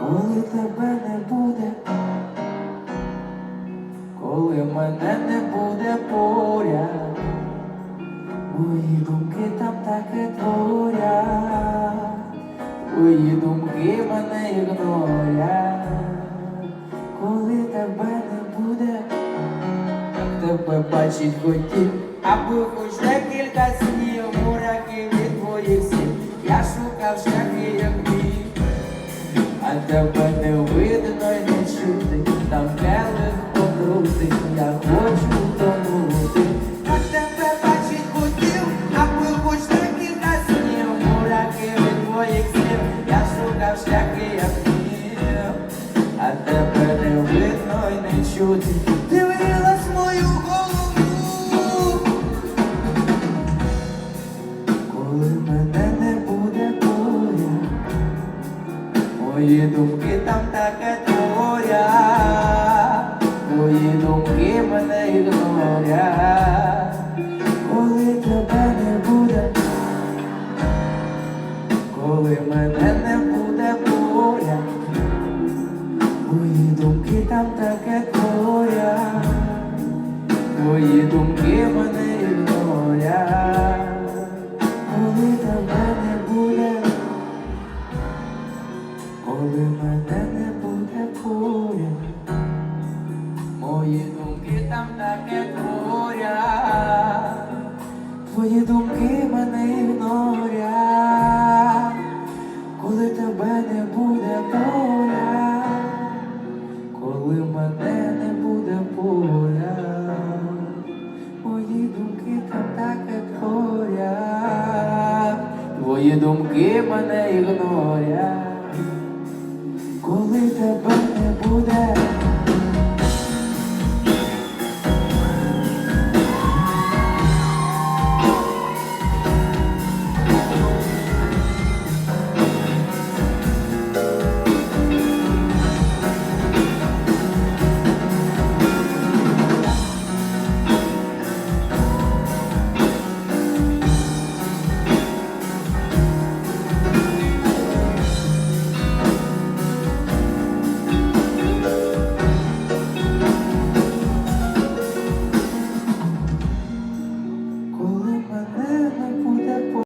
коли тебе не буде, коли мене не буде поряд, мої думки там таке творять, твої думки мене ігнорять, коли тебе не буде, тебе бачить хотів, аби хоч декілька тебе не видно й не чути, там келих покрутий, я хочу тонути. А тебе бачить хотів, аби хоч декілька снів, мураки від твоїх слів, я шукав шляхи, як міг. А тебе не видно й не чути, дивилась мою голову. Коли мене Мої думки там таке творять, Твої думки мене ігнорять, коли тебе не буде, коли мене не буде поряд, Мої думки там таке творять, Твої думки мене не буде поряд, мої думки там таке творять, твої думки мене ігнорять, коли тебе не буде поряд, коли мене не буде поряд, мої думки там таке творять, твої думки мене ігнорять. Коли тебе не буде,